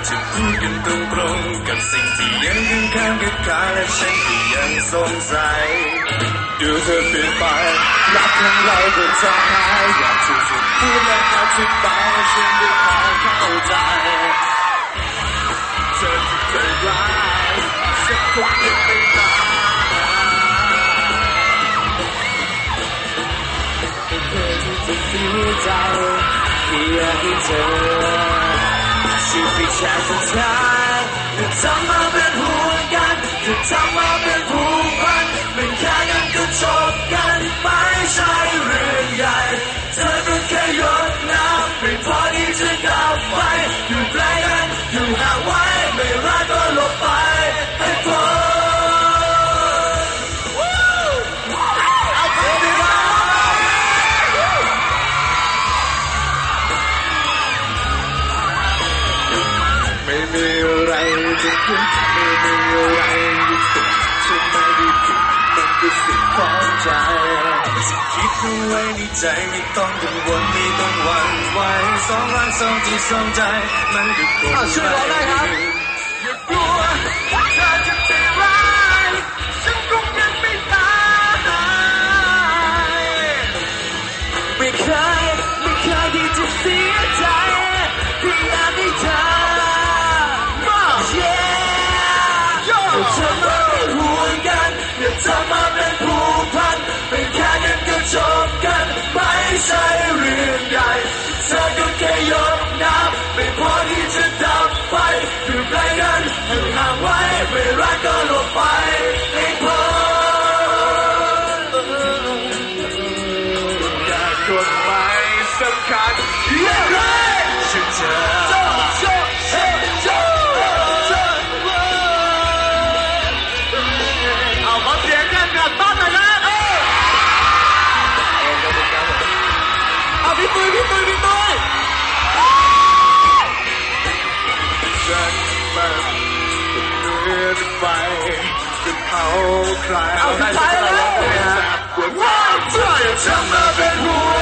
ากจะพูดกันตรงๆกับสิ่งที่ยังค้างกับกาและฉันก็ยังสงสัยดูเธอเปลี่ยนไปรักของเราก็จะหายอยากจะจะพูดและอธิบายฉันได้พอเข้าใจเธอที่เคยร้ายสักคงยังไม่ตายเธอที่จะเสียใจเพียงให้เธอ ช่วยพิชาสุดท้ายเธอทำมาเป็นห่วงกันเธอทำมาเป็นผูกพันเป็นแค่กันก็จบกันไม่ใช่เรื่องใหญ่เธอก็แค่หยดน้ำไม่พอที่จะดับไปอยู่ใกล้กันอยู่ห่างไว้ไม่รัก มีอะไรจะพูดไม่มีอะไรที่สุดฉันไม่ได้ผิดมันคือสิ่งของใจคิดเอาไว้ในใจไม่ต้องกังวลไม่ต้องหวั่นไหวสองรักสองจิตสองใจมันก็คงอะช่วยเราได้ครับ ก็หลบไปให้พ้นอยากกฎหมายสำคัญอย่างไรฉันเจะโจ้โจ้โจ้โจ้โจ้ย เลือนไปจะเผาใครเอาสุดท้ายแล้วว่าเธอ